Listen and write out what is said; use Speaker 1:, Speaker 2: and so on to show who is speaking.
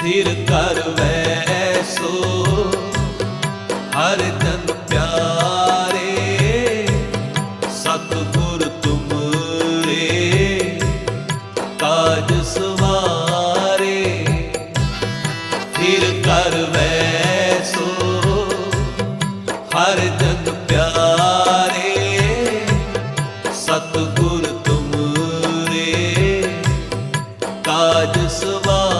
Speaker 1: स्थिर कर वैसो हर तन प्यारे सतगुर तुम रे काज सवारे स्थिर कर वैसो हर तन प्यारे सतगुर तुम रे काज सवारे